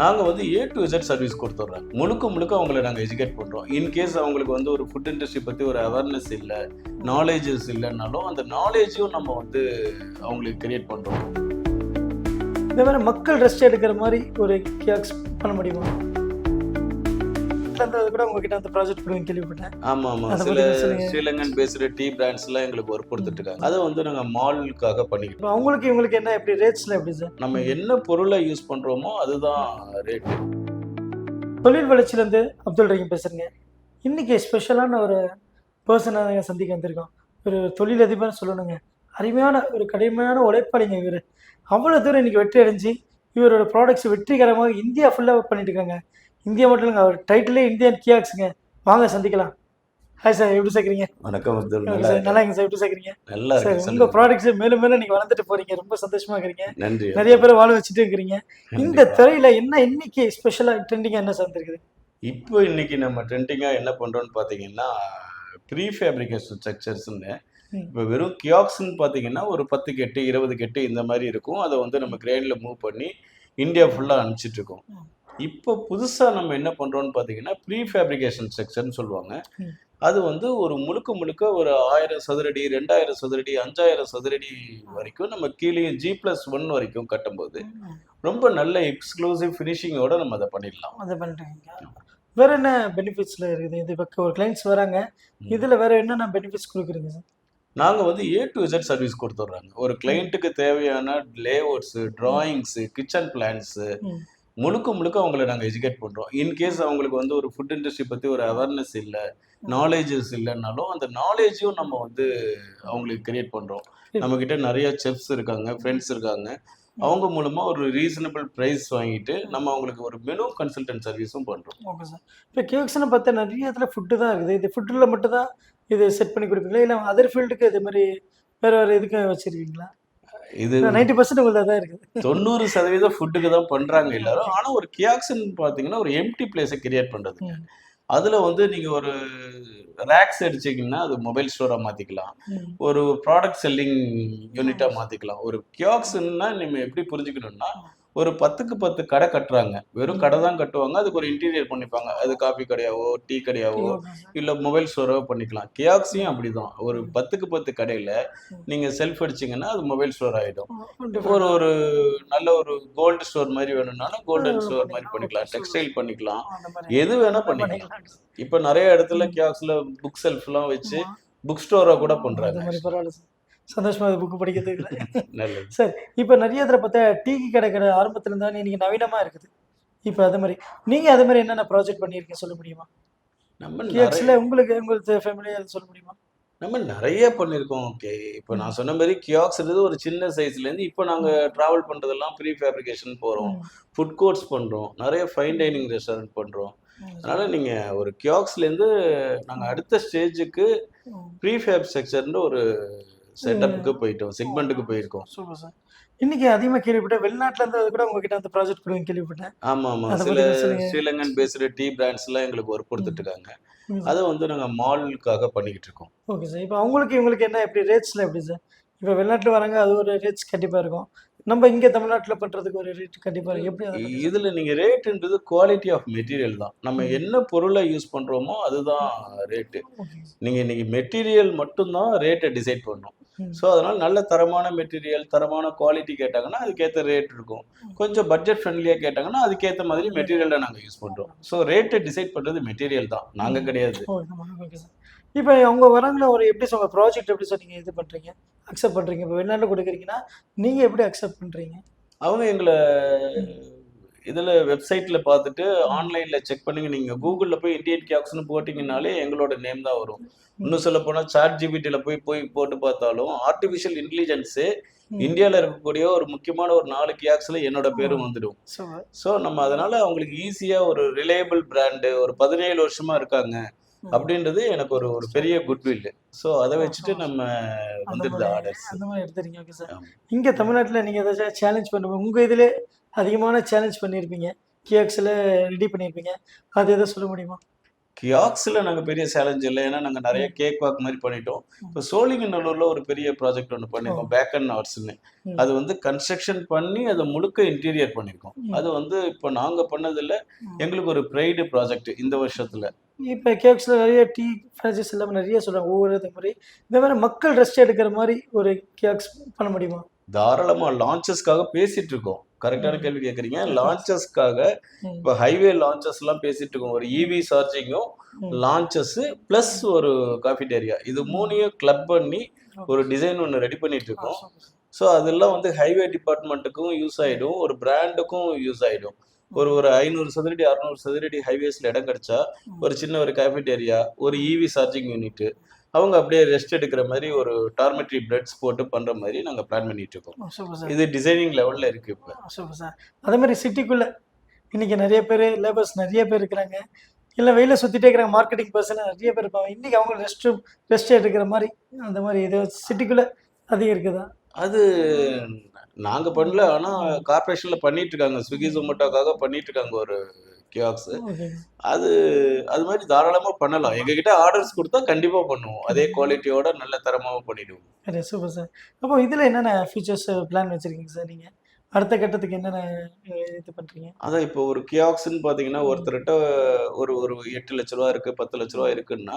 நாங்கள் வந்து A to Z service கொடுத்துட்றோம். முழுக்க முழுக்க அவங்கள நாங்கள் எஜுகேட் பண்ணுறோம் இன்கேஸ் அவங்களுக்கு வந்து ஒரு ஃபுட் இண்டஸ்ட்ரி பற்றி ஒரு அவேர்னஸ் இல்லை நாலேஜஸ் இல்லைன்னாலும் அந்த நாலேஜும் நம்ம வந்து அவங்களுக்கு கிரியேட் பண்ணுறோம் இந்த மாதிரி மக்கள் ரெஸ்ட் எடுக்கிற மாதிரி ஒரு கியாக்ஸ் பண்ண முடியுமா? அந்த கூட உங்ககிட்ட அந்த ப்ராஜெக்ட் கொடுங்க கேள்விப்பட்டேன். ஆமாம் ஆமாம் அதை சில. ஸ்ரீலங்கன் பேஸ்டு டீ பிராண்ட்ஸ்லாம் எங்களுக்கு ஒர்க் கொடுத்துட்டு இருக்காங்க அதை வந்து நாங்கள் மாலுக்காக பண்ணிக்கிட்டோம். இப்போ அவங்களுக்கு இவங்களுக்கு என்ன எப்படி ரேட்ஸ்ல எப்படி சார் நம்ம என்ன பொருளை யூஸ் பண்ணுறோமோ அதுதான் ரேட்டு தொழில் வளர்ச்சியிலேருந்து அப்துல் ரஹீம் பேசுறேங்க. இன்னைக்கு ஸ்பெஷலான ஒரு பர்சனை நாங்கள் சந்திக்க வந்திருக்கோம். ஒரு தொழிலதிபர்னு சொல்லணுங்க. அருமையான ஒரு கடுமையான உழைப்பாளிங்க இவர். அவ்வளோ தூரம் இன்னைக்கு வெற்றி அடைஞ்சு இவரோட ப்ராடக்ட்ஸ் வெற்றிகரமாக இந்தியா ஃபுல்லாக பண்ணிட்டு இருக்காங்க. இந்தியா மட்டும் இல்லைங்க அவர் டைட்டிலே இந்தியன் கியாக்ஸுங்க. வாங்க சந்திக்கலாம். ஹாய் சார் எப்படி சேர்க்குறீங்க? வணக்கம் சார் நல்லா இருங்க சார் எப்படி சேர்க்குறீங்க? நல்லா சார் இருக்கு உங்க சொல்லுங்க. ப்ராடக்ட்ஸ் மேலும் மேலும் நீங்க வளர்ந்துட்டு போறீங்க. ரொம்ப சந்தோஷமா இருக்கிறீங்க. நன்றி நிறைய பேர் வாழ வச்சுட்டு இருக்கிறீங்க. இந்த. துறையில என்ன இன்னைக்கு ஸ்பெஷலா ட்ரெண்டிங்கா என்ன சார் இருக்குது இப்போ இன்னைக்கு நம்ம ட்ரெண்டிங்காக என்ன பண்ணுறோம்னு பார்த்தீங்கன்னா ப்ரீ ஃபேப்ரிகேஷன் ஸ்ட்ரக்சர்ஸ்னு. இப்போ வெறும் கியாக்ஸ்ன்னு பார்த்தீங்கன்னா ஒரு பத்து கெட்டு இருபது கெட்டு இந்த மாதிரி இருக்கும். அதை வந்து நம்ம கிரேனில் மூவ் பண்ணி இந்தியா ஃபுல்லாக அனுப்பிச்சிட்டு இருக்கோம். ம். இப்போ புதுசாக நம்ம என்ன பண்ணுறோம்னு பார்த்தீங்கன்னா ப்ரீ ஃபேப்ரிகேஷன் ஸ்ட்ரக்சர்னு சொல்லுவாங்க. அது வந்து ஒரு முழுக்க முழுக்க ஒரு ஆயிரம் சதுரடி ரெண்டாயிரம் சதுரடி அஞ்சாயிரம் சதுரடி வரைக்கும் நம்ம கீழே ஜி ப்ளஸ் ஒன் வரைக்கும் கட்டும்போது ரொம்ப நல்ல எக்ஸ்க்ளூசிவ் ஃபினிஷிங்கோட நம்ம அதை பண்ணிடலாம். அதை பண்ணிட்டு வேற என்ன பெனிஃபிட்ஸ்ல இருக்குது? இது இப்போ ஒரு கிளைண்ட்ஸ் வராங்க. இதுல வேற என்னென்ன பெனிஃபிட்ஸ் கொடுக்குறீங்க சார் நாங்கள் வந்து ஏ டு Z சர்வீஸ் கொடுத்துட்றாங்க. ஒரு கிளைண்ட்டுக்கு தேவையான லேஅவுட்ஸு டிராயிங்ஸு கிச்சன் பிளான்ஸு. முழுக்க முழுக்க அவங்கள நாங்கள் எஜுகேட் பண்ணுறோம் இன்கேஸ் அவங்களுக்கு வந்து ஒரு ஃபுட் இண்டஸ்ட்ரி பற்றி ஒரு அவேர்னஸ் இல்லை நாலேஜஸ் இல்லைன்னாலும் அந்த நாலேஜும் நம்ம வந்து அவங்களுக்கு கிரியேட் பண்ணுறோம் நம்மக்கிட்ட நிறைய செஃப்ஸ் இருக்காங்க ஃப்ரெண்ட்ஸ் இருக்காங்க. அவங்க மூலமாக ஒரு ரீசனபிள் ப்ரைஸ் வாங்கிட்டு நம்ம அவங்களுக்கு ஒரு மெனு கன்சல்டன்ட் சர்வீஸும் பண்ணுறோம் ஓகே சார் இப்போ கேக்ஸ்னு பார்த்தா நிறைய இடத்துல ஃபுட்டு தான் இருக்குது. இது ஃபுட்டில் மட்டும் தான் இது செட் பண்ணி கொடுப்பீங்களா? இல்லை அதர் ஃபீல்டுக்கு இது மாதிரி வேற வேற இதுக்கு வச்சிருக்கீங்களா? இது நைன்டி பர்சன்ட் உங்களுக்கு தான் இருக்குது தொண்ணூறு சதவீதம் ஃபுட்டுக்கு தான் பண்றாங்க எல்லாரும். ஆனா ஒரு கியாக்ஸ்ன்னு பாத்தீங்கன்னா ஒரு எம்டி பிளேஸை கிரியேட் பண்றது. அதுல வந்து நீங்க ஒரு ரேக்ஸ் அடிச்சீங்கன்னா அது மொபைல் ஸ்டோரா மாத்திக்கலாம். ஒரு ப்ராடக்ட் செல்லிங் யூனிட்டா மாத்திக்கலாம். ஒரு கியாக்ஸ்ன்னா நம்ம எப்படி புரிஞ்சுக்கணும்னா ஒரு பத்துக்கு பத்து கடை கட்டுறாங்க. வெறும் கடை தான் கட்டுவாங்க. அதுக்கு ஒரு இன்டீரியர் பண்ணிப்பாங்க. அது காபி கடையாவோ டீ கடையாவோ. இல்ல மொபைல் ஸ்டோரோ பண்ணிக்கலாம். கியாக்ஸையும் அப்படிதான். ஒரு பத்துக்கு பத்து கடையில நீங்க செல்ஃப் அடிச்சீங்கன்னா அது மொபைல் ஸ்டோர் ஆயிடும். Different. ஒரு ஒரு நல்ல ஒரு கோல்டு ஸ்டோர் மாதிரி வேணும்னாலும் கோல்டன் ஸ்டோர் மாதிரி பண்ணிக்கலாம். டெக்ஸ்டைல் பண்ணிக்கலாம். எது வேணா பண்ணிக்கலாம். இப்போ நிறைய இடத்துல கியாக்ஸ்ல புக் செல்ஃப்லாம் வச்சு புக் ஸ்டோரா கூட அந்த சந்தோஷமா புக் படிக்கிறதுக்கு நல்லது. சார் இப்போ நிறைய இதில் பார்த்தா டீ கடை கடை ஆரம்பத்துல இருந்தாலும் இன்னைக்கு நவீனமா இருக்குது. இப்போ அது மாதிரி நீங்க அது மாதிரி என்னென்ன ப்ராஜெக்ட் பண்ணியிருக்கீங்க சொல்ல முடியுமா? நம்ம நிறைய கியாக்ஸ்ல உங்களுக்கு உங்களுக்கு ஃபேமிலி அது சொல்ல முடியுமா? நம்ம நிறைய பண்ணியிருக்கோம் ஓகே இப்போ நான் சொன்ன மாதிரி கியாக்ஸ்ன்றது ஒரு சின்ன சைஸ்ல இருந்து இப்போ நாங்க டிராவல் பண்றதெல்லாம் ப்ரீ ஃபேப்ரிகேஷன் போறோம் ஃபுட் கோர்ட்ஸ் பண்றோம். நிறைய ஃபைன் டைனிங் ரெஸ்டாரண்ட் பண்றோம். அதனால நீங்க ஒரு கியாக்ஸ்ல இருந்து நாங்க அடுத்த ஸ்டேஜுக்கு ப்ரீ ஃபேப் செக்ஷர்னு ஒரு செட்டப்புக்கு போயிட்டோம் செக்மெண்ட்டுக்கு போயிருக்கோம். Super sir. இன்னைக்கு அதிகமா கேள்விப்பட்டேன். வெளிநாட்டுல இருந்து அது கூட உங்ககிட்ட அந்த ப்ராஜெக்ட் கொடுங்க கேள்விப்பட்டேன். ஆமா ஆமா. அதை சில. ஸ்ரீலங்கன் பேஸ்டு டீ பிராண்ட்ஸ்லாம் எங்களுக்கு ஒர்க் கொடுத்துட்டு இருக்காங்க ம். அதை வந்து நாங்க மாலுக்காக பண்ணிக்கிட்டு இருக்கோம். Okay sir. இப்போ அவங்களுக்கு இவங்களுக்கு என்ன எப்படி ரேட்ஸ்ல எப்படி சார்? இப்போ வெளிநாட்டுல வராங்க அது ஒரு ரேட்ஸ் கண்டிப்பா இருக்கும். நம்ம இங்க தமிழ்நாட்டுல பண்றதுக்கு ஒரு ரேட் கண்டிப்பா இருக்கும். எப்படி இதுல நீங்க ரேட்டுன்றது குவாலிட்டி ஆஃப் மெட்டீரியல் தான். நம்ம என்ன பொருளை யூஸ் பண்றோமோ அதுதான் ரேட்டு ஓகே நீங்க இன்னைக்கு மெட்டீரியல் மட்டும்தான் ரேட்டை டிசைட் பண்ணும். ஸோ அதனால நல்ல தரமான மெட்டீரியல் தரமான குவாலிட்டி கேட்டாங்கன்னா அதுக்கேற்ற ரேட் இருக்கும். கொஞ்சம் பட்ஜெட் ஃப்ரெண்ட்லியாக கேட்டாங்கன்னா அதுக்கேற்ற மாதிரி மெட்டீரியலை நாங்கள் யூஸ் பண்ணுறோம் ஸோ ரேட்டை டிசைட் பண்ணுறது மெட்டீரியல் தான். நாங்கள் கிடையாது. இப்போ அவங்க வராங்களா ஒரு எப்படி சொல்ல ப்ராஜெக்ட் எப்படி சார் நீங்கள் இது பண்ணுறீங்க அக்செப்ட் பண்ணுறீங்க இப்போ வெளிநாட்டில் கொடுக்குறீங்கன்னா நீங்கள் எப்படி அக்செப்ட் பண்ணுறீங்க அவங்க எங்களை இதில் வெப்சைட்டில் பார்த்துட்டு ஆன்லைனில் செக் பண்ணுங்க. நீங்கள் கூகுளில் போய் இந்தியன் கேக்ஸ்னு போட்டிங்கனாலே எங்களோட நேம் தான் வரும். இன்னும் சொல்ல போனால் சாட் ஜிபிடியில் போய் போய் போட்டு பார்த்தாலும் ஆர்டிஃபிஷியல் இன்டெலிஜென்ஸு இந்தியாவில் இருக்கக்கூடிய ஒரு முக்கியமான ஒரு நாலு கியாக்ஸில் என்னோட பேரும் வந்துடும். ஸோ நம்ம அதனால அவங்களுக்கு ஈஸியாக ஒரு ரிலையபிள் பிராண்டு ஒரு பதினேழு வருஷமா இருக்காங்க அப்படின்றது எனக்கு ஒரு ஒரு பெரிய குட்வில் ஸோ அதை வச்சுட்டு நம்ம வந்துடுது ஆர்டர்ஸ் அந்த மாதிரி எடுத்துறீங்க. Okay sir. இங்கே தமிழ்நாட்டில் நீங்கள் ஏதாச்சும் சேலஞ்ச் பண்ணுவோம் உங்கள் இதில் அதிகமான சேலஞ்ச் பண்ணியிருப்பீங்க கியாக்ஸில் ரெடி பண்ணியிருப்பீங்க அது எதை சொல்ல முடியுமா? கியாக்ஸ்ல நாங்க பெரிய சேலஞ்ச் இல்லை. ஏன்னா நாங்க நிறைய கேக் வாக் மாதிரி பண்ணிட்டோம். இப்போ சோழிங்கநல்லூர்ல ஒரு பெரிய ப்ராஜெக்ட் ஒன்று பண்ணிருக்கோம். பேக் அண்ட் ஹவர்ஸ்னு. அது வந்து கன்ஸ்ட்ரக்ஷன் பண்ணி அதை முழுக்க இன்டீரியர் பண்ணிருக்கோம். ம். அது வந்து இப்போ நாங்க பண்ணதுல. எங்களுக்கு ஒரு ப்ரைடு ப்ராஜெக்ட் இந்த வருஷத்துல. இப்போ கேக்ஸில் நிறைய டீ ஃப்ரான்ச்சைஸ் எல்லாமே நிறைய சொல்கிறாங்க ஒவ்வொரு இது மாதிரி. இந்த மாதிரி மக்கள் ரெஸ்ட் எடுக்கிற மாதிரி ஒரு கேக்ஸ் பண்ண முடியுமா? தாராளமா லான்ச்சஸ்க்காக பேசிட்டு இருக்கோம் கரெக்டான. கேள்வி கேக்குறீங்க லான்ச்சஸ்க்காக. இப்போ ஹைவே லான்ச்சஸ் எல்லாம் பேசிட்டு இருக்கோம் ஒரு இவி சார்ஜிங்கும். லான்ச்சஸ் பிளஸ் ஒரு காஃபிடேரியா இது மூணையும் கிளப் பண்ணி ஒரு டிசைன் ஒன்று ரெடி பண்ணிட்டு இருக்கோம் ஸோ அதெல்லாம் வந்து ஹைவே டிபார்ட்மெண்ட்டுக்கும் யூஸ் ஆயிடும். ஒரு பிராண்டுக்கும் யூஸ் ஆயிடும். ஒரு ஒரு ஐநூறு சதுரடி அறுநூறு சதுரடி ஹைவேஸ்ல இடம் கிடைச்சா ஒரு சின்ன ஒரு கேஃபிடேரியா ஒரு இவி சார்ஜிங் யூனிட் அவங்க அப்படியே ரெஸ்ட் எடுக்கிற மாதிரி ஒரு டார்மெட்ரி பிரெட்ஸ் போட்டு பண்ற மாதிரி நாங்க பிளான் பண்ணிட்டு இருக்கோம். இது டிசைனிங் லெவல்ல இருக்கு இப்போ. சூப்பர் சார் அதே மாதிரி சிட்டிக்குள்ளே இன்னைக்கு நிறைய பேர் லேபர்ஸ் நிறைய பேர் இருக்கிறாங்க. இல்லை வெளியில் சுற்றிட்டே இருக்கிறாங்க மார்க்கெட்டிங் பர்சன் நிறைய பேர் இருப்பாங்க. இன்னைக்கு அவங்க ரெஸ்ட் ரெஸ்ட் எடுக்கிற மாதிரி அந்த மாதிரி இது சிட்டிக்குள்ளே அதிகம் இருக்குதா? அது நாங்க பண்ணல. ஆனா கார்பரேஷன்ல பண்ணிட்டு இருக்காங்க. ஸ்விக்கி ஜொமேட்டோக்காக பண்ணிட்டு இருக்காங்க ஒரு கியாக்ஸ் அது. அது மாதிரி தாராளமா பண்ணலாம். எங்ககிட்ட ஆர்டர்ஸ் கொடுத்தா கண்டிப்பா பண்ணுவோம். அதே குவாலிட்டியோட நல்ல தரமாவும் பண்ணிடுவோம். சரி சூப்பர் சார் அப்போ இதில் என்னென்ன ஃபீச்சர்ஸ் பிளான் வச்சுருக்கீங்க சார் நீங்கள் அடுத்த கட்டத்துக்கு என்னென்ன இது பண்ணுறீங்க அதான் இப்போ ஒரு கியாக்ஸ்ன்னு பாத்தீங்கன்னா ஒருத்தர்கிட்ட ஒரு ஒரு எட்டு லட்ச ரூபா இருக்கு பத்து லட்ச ரூபா இருக்குன்னா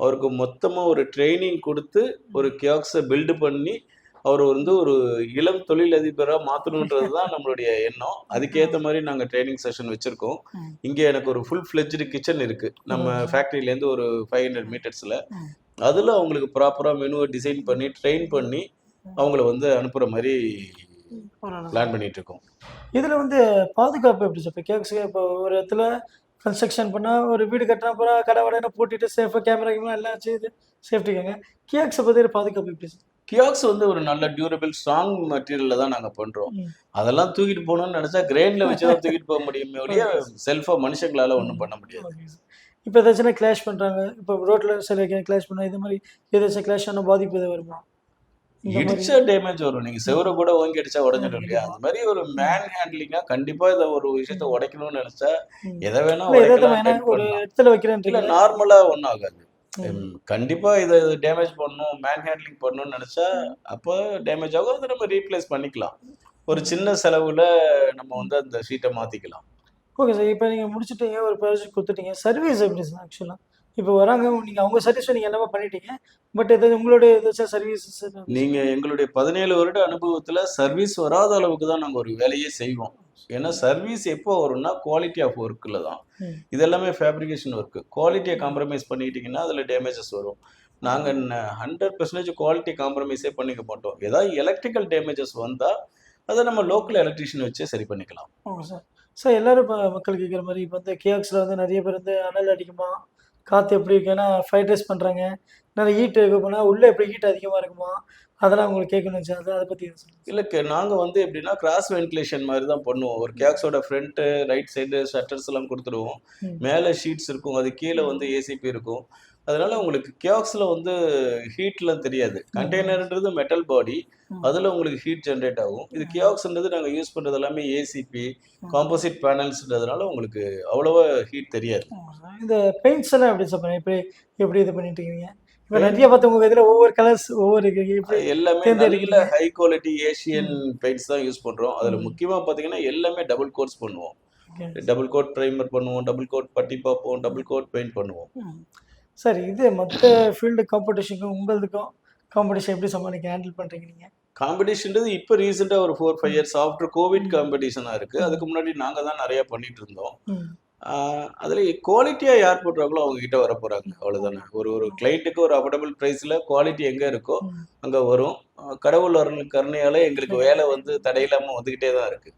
அவருக்கு மொத்தமா ஒரு ட்ரைனிங் கொடுத்து ஒரு கியாக்ஸை பில்டு பண்ணி அவர் வந்து ஒரு இளம் தொழிலதிபரா மாத்தணுன்றது தான் நம்மளுடைய எண்ணம். அதுக்கேத்த மாதிரி நாங்க ட்ரைனிங் செஷன் வச்சிருக்கோம். இங்க எனக்கு ஒரு ஃபுல் ஃபிளெஜ்டு கிச்சன் இருக்கு. நம்ம ம். ஃபேக்டரியில இருந்து ஒரு ஃபைவ் ஹண்ட்ரட் மீட்டர்ஸ்ல. அதுல அவங்களுக்கு ப்ராப்பரா மெனுவை டிசைன் பண்ணி ட்ரெயின் பண்ணி அவங்கள வந்து அனுப்புற மாதிரி பிளான் பண்ணிட்டு இருக்கோம் இதில் வந்து பாதுகாப்பு எப்படி சார்? இப்போ கேக்ஸுக்கு இப்போ ஒரு இடத்துல கன்ஸ்ட்ரக்ஷன் பண்ணால் ஒரு வீடு கட்டினா போகிறா கடை வடையான போட்டுட்டு சேஃபாக கேமரா கேமரா எல்லாம் இது சேஃப்டிக்காங்க கியாக்ஸை பற்றி பாதுகாப்பு எப்படி சார்? கியாக்ஸ் வந்து ஒரு நல்ல டியூரபிள் ஸ்ட்ராங் மெட்டீரியல்ல தான் நாங்க பண்றோம். அதெல்லாம் தூக்கிட்டு போகணும்னு நினைச்சா கிரெயின்ல வச்சு தான் தூக்கிட்டு போக முடியுமே ஒழிய செல்ஃபா மனுஷங்களால ஒண்ணும் பண்ண முடியாது. இப்போ ஏதாச்சும் கிளாஷ் பண்ணுறாங்க இப்போ ரோட்டில் சில கிளாஷ் பண்ணா இது மாதிரி ஏதாச்சும் கிளாஷ் ஆனால் பாதிப்பு எதாவது வருமா? இடிச்சா டேமேஜ் வரும். நீங்க செவரை கூட ஓங்கி அடிச்சா உடஞ்சிடும் இல்லையா? அந்த மாதிரி ஒரு மேன் ஹேண்ட்லிங்கா கண்டிப்பா இதை ஒரு விஷயத்த உடைக்கணும்னு நினைச்சா. எதை வேணா ஒரு. இடத்துல வைக்கிறேன்றீங்க. நார்மலா ஒன்றும் ஆகாது. ம். ம், கண்டிப்பா இதை டேமேஜ் பண்ணணும் மேன் ஹேண்ட்லிங் பண்ணணும்னு நினைச்சா அப்போ டேமேஜ் ஆகும். அதை நம்ம ரீப்ளேஸ் பண்ணிக்கலாம். ஒரு சின்ன செலவுல நம்ம வந்து அந்த ஷீட்டை மாத்திக்கலாம். ஓகே சார் இப்போ நீங்கள் முடிச்சுட்டீங்க ஒரு ப்ராஜெக்ட் கொடுத்துட்டீங்க. சர்வீஸ் எப்படி சார் ஆக்சுவலாக இப்போ வராங்க நீங்கள் அவங்க சர்வீஸ் நீங்கள் எல்லாமே பண்ணிட்டீங்க. பட் ஏதாவது உங்களுடைய ஏதாச்சும் சர்வீஸ் நீங்க எங்களுடைய பதினேழு வருட அனுபவத்துல சர்வீஸ் வராத அளவுக்கு தான் நாங்க ஒரு வேலையே செய்வோம். ஏன்னா சர்வீஸ் எப்போ வரும்னா குவாலிட்டி ஆஃப் ஒர்க்கில் தான். இது எல்லாமே ஃபேப்ரிகேஷன் ஒர்க்கு குவாலிட்டியை காம்ப்ரமைஸ் பண்ணிக்கிட்டீங்கன்னா அதில் டேமேஜஸ் வரும். நாங்கள் ஹண்ட்ரட் பர்சன்டேஜ் குவாலிட்டி காம்ப்ரமைஸே பண்ணிக்க மாட்டோம். ஏதாவது எலக்ட்ரிக்கல் டேமேஜஸ் வந்தால் அதை நம்ம லோக்கல் எலக்ட்ரீஷியன் வச்சே சரி பண்ணிக்கலாம். ஓகே சார் சார் எல்லாரும் இப்போ மக்கள் கேட்குற மாதிரி இப்போ வந்து கியாக்ஸில் வந்து நிறைய பேர் வந்து அனல் அடிக்குமா? காற்று எப்படி இருக்கு ஏன்னா ஃப்ரைட் ரைஸ் பண்ணுறாங்க நிறைய ஹீட் போனால் உள்ளே எப்படி ஹீட் அதிகமாக இருக்குமா அதெல்லாம் உங்களுக்கு கேட்கணும் சார் அதை பற்றி சொல்லுங்கள் இல்லை நாங்கள் வந்து எப்படின்னா கிராஸ் வென்டிலேஷன் மாதிரி தான் பண்ணுவோம். ஒரு கேக்ஸோட ஃப்ரண்ட்டு ரைட் சைடு ஷட்டர்ஸ் எல்லாம் கொடுத்துருவோம். மேலே ஷீட்ஸ் இருக்கும். அது கீழே வந்து ஏசிபி இருக்கும். அதனால உங்களுக்கு கியாக்ஸில் வந்து ஹீட்லாம் தெரியாது. கண்டெய்னர்ன்றது மெட்டல் பாடி. அதில் உங்களுக்கு ஹீட் ஜென்ரேட் ஆகும். இது கியாக்ஸ்ன்றது நாங்கள் யூஸ் பண்ணுறது எல்லாமே ஏசிபி காம்போசிட் பேனல்ஸ்ன்றதுனால உங்களுக்கு அவ்வளோவா ஹீட் தெரியாது. இந்த பெயிண்ட்ஸ் எல்லாம் எப்படி சார் எப்படி எப்படி இது பண்ணிட்டு இருக்கீங்க? இப்போ நிறைய பார்த்து உங்கள் இதில் ஒவ்வொரு கலர்ஸ் ஒவ்வொரு எல்லாமே? நல்ல ஹை குவாலிட்டி ஏஷியன் பெயிண்ட்ஸ் தான் யூஸ் பண்ணுறோம் அதில் முக்கியமாக பார்த்தீங்கன்னா எல்லாமே டபுள் கோட்ஸ் பண்ணுவோம். டபுள் கோட் ப்ரைமர் பண்ணுவோம் டபுள் கோட் பட்டி பார்ப்போம் டபுள் கோட் பெயிண்ட் பண்ணுவோம். சார் இது மற்ற ஃபீல்டு காம்படிஷனுக்கும் உங்களுக்கும் காம்படிஷன் எப்படி சமாளிக்க ஹேண்டில் பண்ணுறீங்க நீங்கள் காம்படிஷன்றது இப்போ ரீசெண்டாக ஒரு four five years after Covid காம்படிஷனாக இருக்குது அதுக்கு முன்னாடி நாங்கள் தான் நிறைய பண்ணிட்டு இருந்தோம். அதில் குவாலிட்டியாக யார் போடுறாங்களோ அவங்க கிட்ட வர போகிறாங்க அவ்வளோதானே ஒரு ஒரு கிளைண்ட்டுக்கு ஒரு அஃபோர்டபுள் ப்ரைஸில் குவாலிட்டி எங்கே இருக்கோ. அங்கே வரும். கடவுள் அருள் கருணையால எங்களுக்கு வேலை வந்து தடையில்லாமல் வந்துக்கிட்டே தான் இருக்குது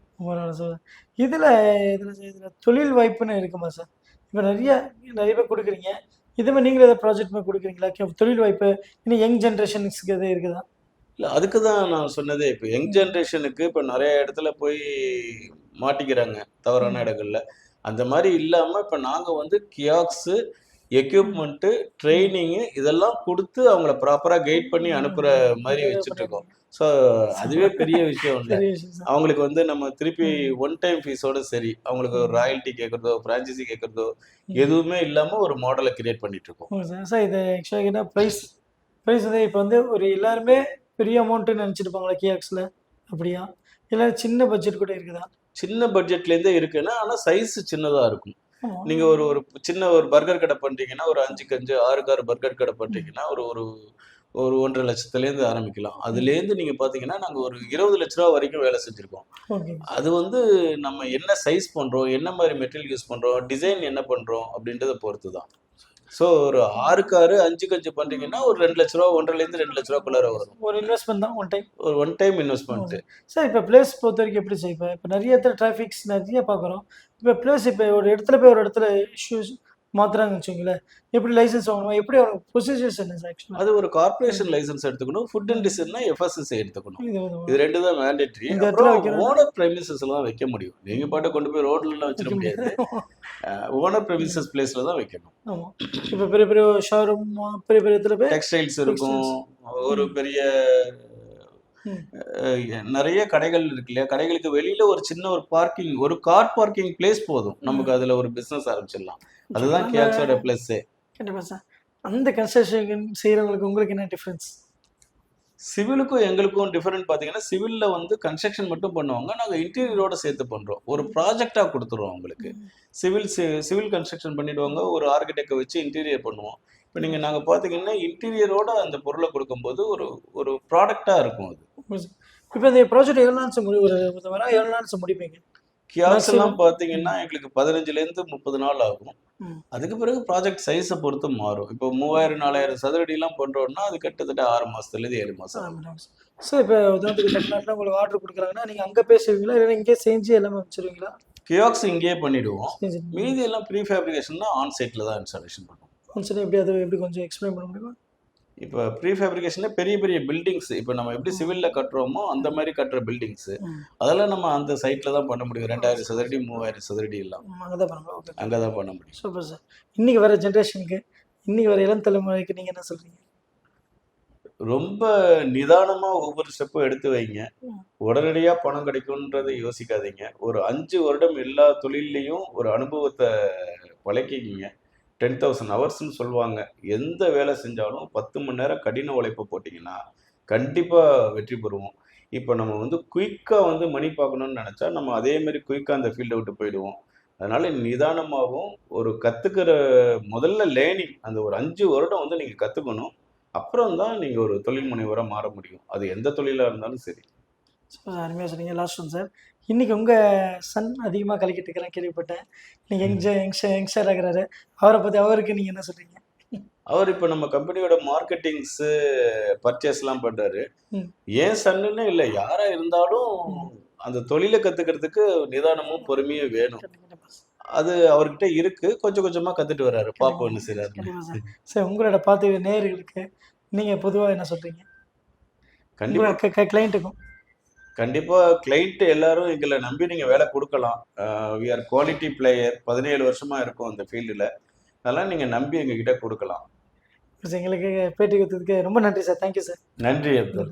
இதில் இதில் இதில் தொழில் வாய்ப்புன்னு இருக்குமா சார்? இப்போ நிறைய நிறைய பேர் கொடுக்குறீங்க. இதே மாதிரி நீங்களும் எதாவது ப்ராஜெக்ட் மாதிரி கொடுக்குறீங்களா? தொழில் வாய்ப்பு இன்னும் யங் ஜென்ரேஷன்ஸ்க்கு எது இருக்குதா? இல்லை அதுக்கு தான் நான் சொன்னதே. இப்போ யங் ஜென்ரேஷனுக்கு இப்போ நிறைய இடத்துல போய் மாட்டிக்கிறாங்க தவறான இடங்கள்ல. அந்த மாதிரி இல்லாமல் இப்போ நாங்கள் வந்து கியாக்ஸு எக்யூப்மெண்ட்டு ட்ரைனிங்கு இதெல்லாம் கொடுத்து அவங்கள ப்ராப்பராக கைட் பண்ணி அனுப்புகிற மாதிரி வச்சுட்டு இருக்கோம். ஸோ அதுவே பெரிய விஷயம் இல்லை. அவங்களுக்கு வந்து நம்ம திருப்பி ஒன் டைம் ஃபீஸோட சரி. அவங்களுக்கு ஒரு ராயல்ட்டி கேட்குறதோ ஃப்ரான்ச்சைசி கேட்குறதோ எதுவுமே இல்லாமல் ஒரு மாடலை கிரியேட் பண்ணிட்டு இருக்கோம். சார். இது ஆக்சுவலாக என்ன ப்ரைஸ் ப்ரைஸ் வந்து இப்போ வந்து ஒரு எல்லாருமே பெரிய அமௌண்ட்டு நினச்சிருப்பாங்களா கியாக்ஸில் அப்படியா? இல்லை சின்ன பட்ஜெட் கூட இருக்குதா? சின்ன பட்ஜெட்லேருந்தே இருக்குன்னா ஆனால் சைஸ் சின்னதாக இருக்கும். ஆமா. நீங்க ஒரு ஒரு சின்ன ஒரு பர்கர் கடை பண்றீங்கன்னா ஒரு அஞ்சுக்கு அஞ்சு ஆறுக்கு ஆறு பர்கர் கடை பண்றீங்கன்னா ஒரு ஒரு ஒரு ஒன்றரை லட்சத்துலேருந்து ஆரம்பிக்கலாம். அதுலேருந்து நீங்க பாத்தீங்கன்னா நாங்க ஒரு இருபது லட்ச ரூபா வரைக்கும் வேலை செஞ்சிருக்கோம். அது வந்து நம்ம என்ன சைஸ் பண்றோம் என்ன மாதிரி மெட்டீரியல் யூஸ் பண்றோம் டிசைன் என்ன பண்றோம் அப்படின்றத பொறுத்து தான் ஸோ ஒரு ஆறுக்கு ஆறு அஞ்சுக்கு அஞ்சு பண்றீங்கன்னா ஒரு ரெண்டு லட்ச ரூபா ஒன்றரைலேருந்து ரெண்டு லட்ச ரூபாக்குள்ளார வரும். ஒரு இன்வெஸ்ட்மெண்ட் தான் ஒன் டைம் ஒரு ஒன் டைம் இன்வெஸ்ட்மெண்ட் சார் இப்போ பிளேஸ் பொறுத்த வரைக்கும் எப்படி சார் இப்போ இப்போ நிறைய இடத்துல டிராஃபிக்ஸ் நிறைய பார்க்குறோம் இப்போ பிளேஸ் இப்போ ஒரு இடத்துல போய் ஒரு இடத்துல இஷ்யூஸ் மாத்துறாங்கன்னு வச்சுங்களேன் எப்படி லைசன்ஸ் வாங்கணும் எப்படி அவங்க ப்ரொசீஜர்ஸ் என்ன ஆக்சுவலாக அது ஒரு கார்பரேஷன் லைசன்ஸ் எடுத்துக்கணும் ஃபுட் அண்ட் டிசைன்னா எஃப்எஸ்எஸ்ஐ எடுத்துக்கணும். இது ரெண்டு தான் மேண்டேட்ரி. ஓனர் ப்ரைமிசஸ் எல்லாம் வைக்க முடியும். நீங்க பாட்டு கொண்டு போய் ரோட்ல எல்லாம் வச்சிட முடியாது. ஓனர் ப்ரைமிசஸ் பிளேஸ்ல தான் வைக்கணும். ஆமாம் இப்போ பெரிய பெரிய ஷோரூம் பெரிய பெரிய இடத்துல போய் டெக்ஸ்டைல்ஸ் இருக்கும். ஒரு பெரிய நிறைய கடைகள் இருக்கு இல்லையா? கடைகளுக்கு வெளியில ஒரு சின்ன ஒரு பார்க்கிங் ஒரு கார் பார்க்கிங் பிளேஸ் போதும். நமக்கு அதுல ஒரு பிசினஸ் ஆரம்பிச்சிடலாம். அதுதான் கேக்ஸோட பிளஸ் கண்டிப்பாக சார். அந்த கன்ஸ்ட்ரக்ஷன் செய்கிறவங்களுக்கு உங்களுக்கு என்ன டிஃப்ரென்ஸ் சிவிலுக்கும் எங்களுக்கும் டிஃபரெண்ட் பார்த்தீங்கன்னா சிவிலில் வந்து கன்ஸ்ட்ரக்ஷன் மட்டும் பண்ணுவாங்க. நாங்கள் இன்டீரியரோட சேர்த்து பண்ணுறோம் ஒரு ப்ராஜெக்டாக கொடுத்துருவோம் அவங்களுக்கு. சிவில் சிவில் கன்ஸ்ட்ரக்ஷன் பண்ணிடுவாங்க. ஒரு ஆர்கிடெக்டை வச்சு இன்டீரியர் பண்ணுவோம். இப்போ நீங்கள் நாங்கள் பார்த்தீங்கன்னா இன்டீரியரோட அந்த பொருளை கொடுக்கும்போது ஒரு ஒரு ப்ராடக்டாக இருக்கும் அது. இப்போ இந்த ப்ராஜெக்ட் எவ்வளோ நாள் முடி ஒரு வர எவ்வளோ நாள் முடிப்பீங்க. கியாஸ் எல்லாம் பார்த்தீங்கன்னா எங்களுக்கு பதினஞ்சுலேருந்து முப்பது நாள் ஆகும். அதுக்கு பிறகு ப்ராஜெக்ட் சைஸை பொறுத்து மாறும். இப்போ மூவாயிரம் நாலாயிரம் சதுரடிலாம் பண்ணுறோம்னா அது கிட்டத்தட்ட ஆறு மாதத்துலேருந்து ஏழு மாதம் சார் இப்போ உதாரணத்துக்கு தமிழ்நாட்டில் உங்களுக்கு ஆர்டர் கொடுக்குறாங்கன்னா நீங்கள் அங்கே பேசுவீங்களா? இல்லை இங்கே செஞ்சு எல்லாமே வச்சுருவீங்களா? கியாக்ஸ் இங்கேயே பண்ணிடுவோம். செஞ்சு மீதி எல்லாம் ப்ரீ ஃபேப்ரிகேஷன் தான் ஆன் சைட்டில் தான் இன்ஸ்டாலேஷன் பண்ணுவோம். சரி எப்படி அது எப்படி கொஞ்சம் எக்ஸ்பிளைன் பண்ண முடியுமா? இப்போ ப்ரீ ஃபேப்ரிகேஷனில் பெரிய பெரிய பில்டிங்ஸ் இப்போ நம்ம எப்படி சிவிலில் கட்டுறோமோ அந்த மாதிரி கட்டுற பில்டிங்ஸ். அதெல்லாம் நம்ம அந்த சைட்டில் தான் பண்ண முடியும். ரெண்டாயிரம் சதுரடி மூவாயிரம் சதுரடி எல்லாம். அங்கே தான் ஓகே அங்கே தான் பண்ண முடியும். சூப்பர் சார் இன்னைக்கு வர ஜென்ரேஷனுக்கு இன்னைக்கு வர இளம் தலைமுறைக்கு நீங்கள் என்ன சொல்கிறீங்க ரொம்ப நிதானமாக ஒவ்வொரு ஸ்டெப்பும் எடுத்து வைங்க. உடனடியாக பணம் கிடைக்கும்ன்றதை யோசிக்காதீங்க. ஒரு அஞ்சு வருடம் எல்லா தொழில்லையும் ஒரு அனுபவத்தை பழக்கிக்கிங்க. டென் தௌசண்ட் ஹவர்ஸ்னு சொல்லுவாங்க. எந்த வேலை செஞ்சாலும் பத்து மணி நேரம் கடின உழைப்பு போட்டிங்கன்னா கண்டிப்பாக வெற்றி பெறுவோம். இப்போ நம்ம வந்து குயிக்காக வந்து மணி பார்க்கணும்னு நினச்சா நம்ம அதேமாரி குயிக்காக அந்த ஃபீல்டை விட்டு போயிடுவோம். அதனால் நிதானமாகவும் ஒரு கற்றுக்கிற முதல்ல லேர்னிங் அந்த ஒரு அஞ்சு வருடம் வந்து நீங்கள் கற்றுக்கணும் அப்புறம் தான் நீங்கள் ஒரு தொழில் முனைவராக மாற முடியும். அது எந்த தொழிலாக இருந்தாலும் சரி. சூப்பர் அருமையாக சொன்னீங்க. லாஸ்ட் ஒன் சார் இன்னைக்கு உங்கள் சன் அதிகமாக கலக்கிட்டு இருக்கிறேன் கேள்விப்பட்டேன். நீங்கள் யங்ஸ்டர் யங்ஸ்டர் யங்ஸ்டர் ஆகிறாரு. அவரை பற்றி அவருக்கு நீங்கள் என்ன சொல்கிறீங்க அவர் இப்போ நம்ம கம்பெனியோட மார்க்கெட்டிங்ஸு பர்ச்சேஸ்லாம் பண்ணுறாரு. ஏன் சன்னுன்னு இல்லை யாராக இருந்தாலும் அந்த தொழிலை கற்றுக்கிறதுக்கு நிதானமும் பொறுமையும் வேணும். அது அவர்கிட்ட இருக்கு. கொஞ்சம் கொஞ்சமா கத்துட்டு வர்றாரு. பாப்போம் என்ன செய்யறாரு சார் உங்களோட பார்த்து நேயர்களுக்கு நீங்கள் பொதுவாக என்ன சொல்கிறீங்க கண்டிப்பா. கிளைண்ட்டுக்கும் கண்டிப்பா கிளைண்ட் எல்லாரும் எங்களை நம்பி நீங்க வேலை கொடுக்கலாம். வி ஆர் குவாலிட்டி பிளேயர் பதினேழு வருஷமா இருக்கும் அந்த ஃபீல்டில் அதெல்லாம் நீங்க நம்பி எங்ககிட்ட கொடுக்கலாம். எங்களுக்கு பேட்டி கொடுத்ததுக்கு ரொம்ப நன்றி சார் தேங்க்யூ சார் நன்றி அப்துல்.